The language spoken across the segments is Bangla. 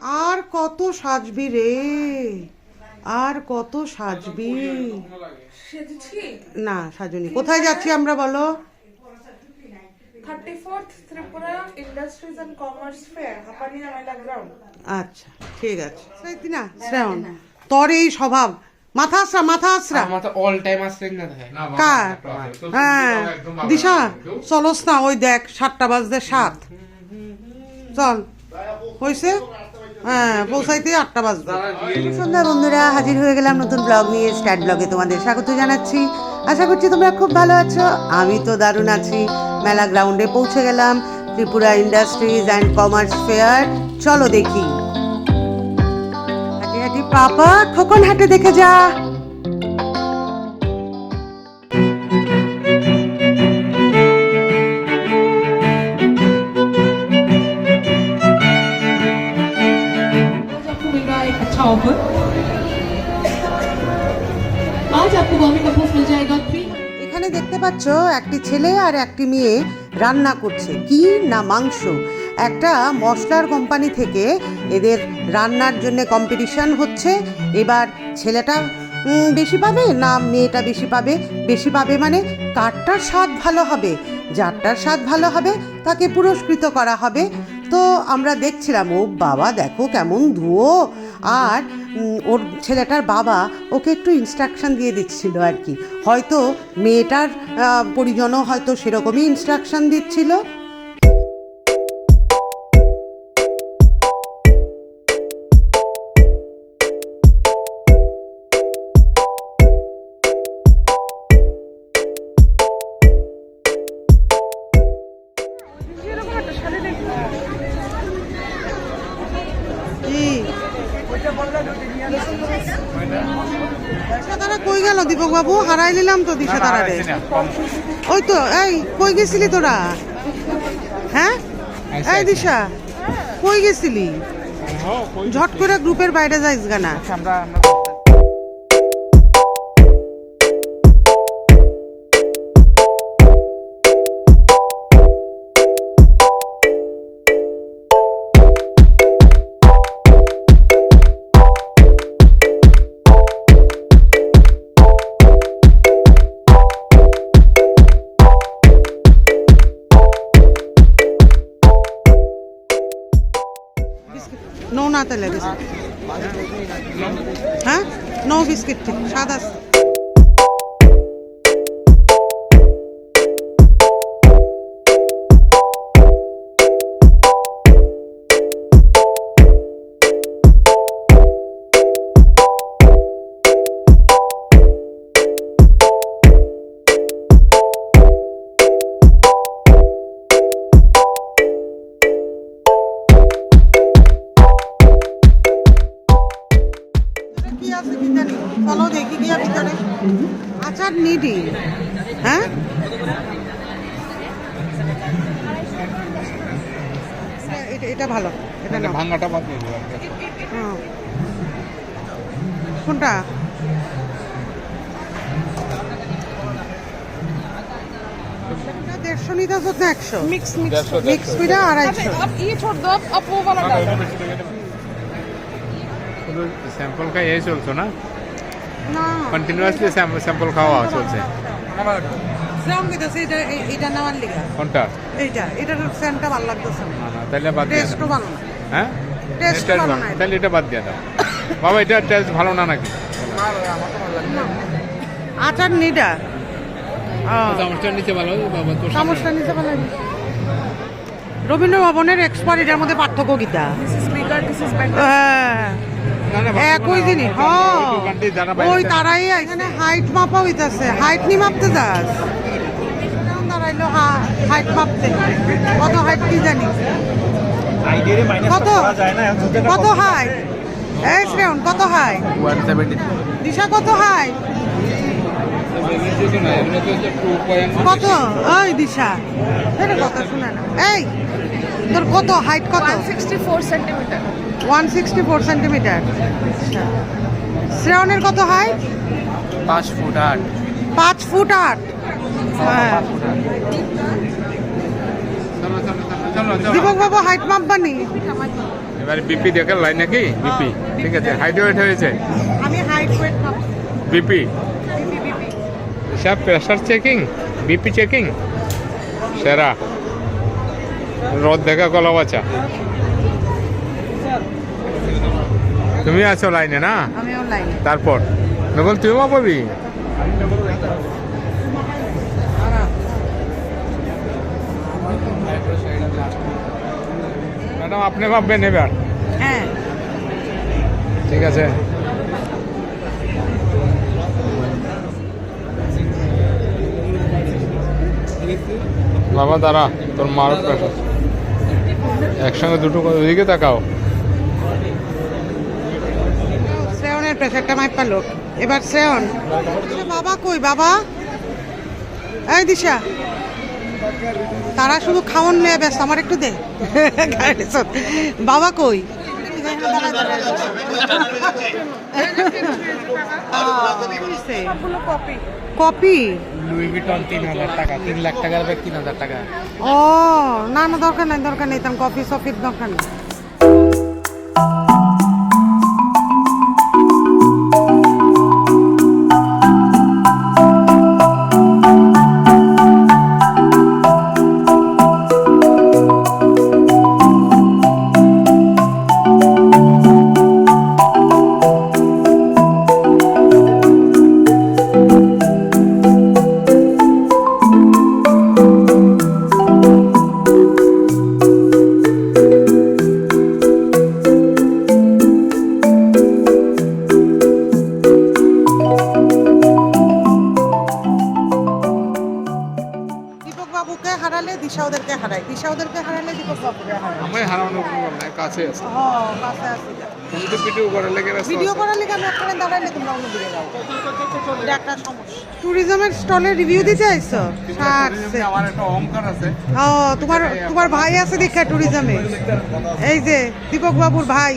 আর কত সাজবি রে? আর কত সাজবি? না সাজুনি। কোথায় যাচ্ছি আমরা বলো? আচ্ছা ঠিক আছে। না শ্রাবণ। তোর এই স্বভাব। মাথা আসরা মাথা আসরা আমার তো অল টাইম আসলে না কার? হ্যাঁ। দিশা চলস না ওই দেখ সাতটা বাজতে সাত। চল। হয়েছে হ্যাঁ পৌঁছাইতে আটটা বাজবে। সন্ধ্যা বন্ধুরা, হাজির হয়ে গেলাম নতুন ব্লগ নিয়ে স্ট্যাট ব্লগে তোমাদের স্বাগত জানাচ্ছি। আশা করছি তোমরা খুব ভালো আছো, আমি তো দারুণ আছি। মেলা গ্রাউন্ডে পৌঁছে গেলাম, Tripura industries and commerce fair. চলো দেখি। হাঁটি হাঁটি পাপা খোকন হাটে দেখে যা। এখানে দেখতে পাচ্ছ একটি ছেলে আর একটি মেয়ে রান্না করছে, কি না মাংস? একটা মশলার কোম্পানি থেকে এদের রান্নার জন্য কম্পিটিশন হচ্ছে। এবার ছেলেটা বেশি পাবে না মেয়েটা বেশি পাবে? বেশি পাবে মানে কারটার স্বাদ ভালো হবে, যারটার স্বাদ ভালো হবে তাকে পুরস্কৃত করা হবে। তো আমরা দেখছিলাম, ও বাবা, দেখো কেমন ধুয়ো। আর ওর ছেলেটার বাবা ওকে একটু ইনস্ট্রাকশান দিয়ে দিচ্ছিল আর কি। হয়তো মেয়েটার পরিজনও হয়তো সেরকমই ইনস্ট্রাকশান দিচ্ছিল। তারা কই গেল দীপক বাবু হারাই নিলাম তো দিশা তারা ওই তো এই কই গেছিলি তোরা? হ্যাঁ? এই দিশা কই গেছিলি? ঝট করে গ্রুপের বাইরে যাইস গানা নো। না লেগেছে। হ্যাঁ? নো বিস্কিট সাদা কি আচার নিডি হ্যাঁ এটা এটা ভালো এটা নাও ভাঙাটা বাদ দিয়ে দিলাম হুম। কোনটা এটা দেড়শো নিতে হতো না একশো মিক্স মিক্স দেড়শো মিক্স পিঠা আড়াইশো अब ये छोड़ दो अब अब वो वाला डाल दो শুধু স্যাম্পল খাই এই চলছো না না কন্টিনিউয়াসলি স্যাম্পল খাওয়া চলছে। রবীন্দ্র ভবনের এটা এইটা এটার হ্যাঁ? ভালো ভালো হ্যাঁ? টেস্ট এটা। বাদ বাবা এটা টেস্ট ভালো না আচার নিটা ভালো ভালো। মধ্যে পার্থক্য গীতা হ্যাঁ। একই জিনিস হ্যাঁ। ওই তারাই এখানে হাইট মাপা হইতাছে হাইট নি মাপতে যাস। দাঁড়াইলো হাইট মাপতে। কত হাইট কি জানি। কত? কত হাইট এই শ্রেয়ন কত হাই দিশা কত হাই কত? ওই দিশা। এটা কথা শুনে না। এই তোর কত? হাইট কত? 164 centimetre one sixty four centimetre. শ্রেয়নের কত হাইট পাঁচ ফুট আট। পাঁচ ফুট আট। হ্যাঁ দীপক বাবু হাইট মাপবানি। এবারে বিপি দেখে লাই নাকি? বিপি। ঠিক আছে হাইট ওয়েট হয়েছে? আমি হাইট ওয়েট বিপি। সব প্রেশার চেকিং বিপি চেকিং সেরা। রোদ দেখা কলা বাচ্চা তুমি আছো লাইনে না? তারপর? নকল তুমিও পাবি? ম্যাডাম আপনি ভাববেন এবার। হ্যাঁ। ঠিক আছে। বাবা দাঁড়া তোর প্রেশার একসঙ্গে দুটো ওদিকে তাকাও। প্রেশারটা মাইপ পালো এবার শ্রেয়ন। বাবা কই বাবা? এই দিশা। তারা শুধু খাওয়ান নিয়ে ব্যস্ত আমার একটু দে। বাবা কই? কপি? লুই ভিটন তিন হাজার টাকা তিন লাখ টাকার ব্যাগ তিন হাজার টাকা। ও না না দরকার নাই দরকার নেই কফি সফির দরকার নেই। তুমি তো। ভিডিও করার লেগে ভিডিও করার লিগে আমি ওখানে দাঁড়াইলে তোমরা অন্যদিকে যাও। এটা একটা সমস্যা। ট্যুরিজমের স্টলের রিভিউ দিতে আইছো আমার একটা অহংকার আছে। ও তোমার তোমার ভাই আছে দীক্ষা ট্যুরিজমে এই যে দীপক বাবুর ভাই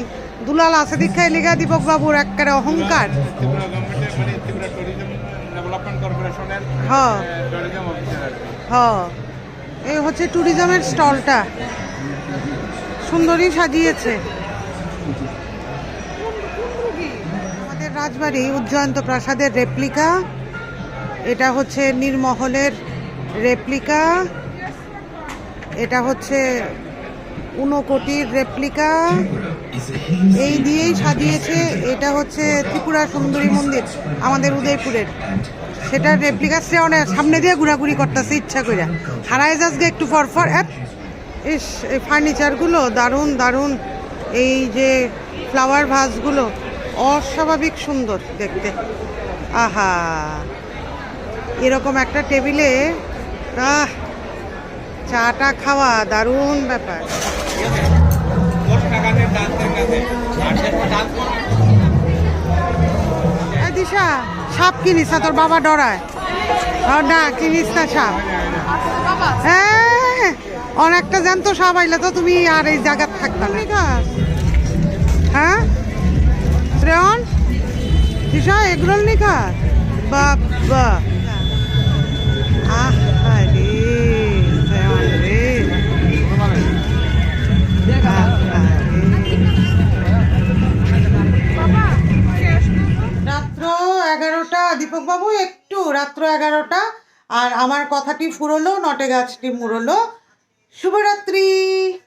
দুলাল আছে দীক্ষায় লিগা দীপক বাবুর একেবারে অহংকার। মানে হ্যাঁ। হ্যাঁ এই হচ্ছে ট্যুরিজমের স্টলটা সুন্দরী সাজিয়েছে আমাদের রাজবাড়ি উজ্জয়ন্ত প্রাসাদের রেপ্লিকা এটা হচ্ছে নীরমহলের রেপ্লিকা এটা হচ্ছে উনকোটির রেপ্লিকা এই দিয়েই সাজিয়েছে, এটা হচ্ছে ত্রিপুরা সুন্দরী মন্দির, আমাদের উদয়পুরের। সেটার রেপ্লিকা সে অনেক সামনে দিয়ে ঘোরাঘুরি করতেছে, ইচ্ছা করে। হারায় যাস গে একটু ফর ফর অ্যাপ, ইস, এই ফার্নিচারগুলো দারুণ দারুণ। এই যে ফ্লাওয়ার ভাসগুলো অস্বাভাবিক সুন্দর দেখতে। আহা! এরকম একটা টেবিলে, আহ, চাটা খাওয়া দারুণ ব্যাপার। দিশা, সাপ কিনিস না? তোর বাবা ডরায়। না, কিনিস না সাপ। হ্যাঁ অনেকটা জ্যান্ত সাপ আইলে তো তুমি আর এই জায়গার থাকতা না। হ্যাঁ? শ্রেয়ন দিশা, এগরোল নিখা? বাবা আহ রে শ্রেয়ন রে। রাত্র এগারোটা দীপক বাবু একটু রাত্র এগারোটা। আর আমার কথাটি ফুরলো? নটে গাছটি মুড়লো? শুভরাত্রি।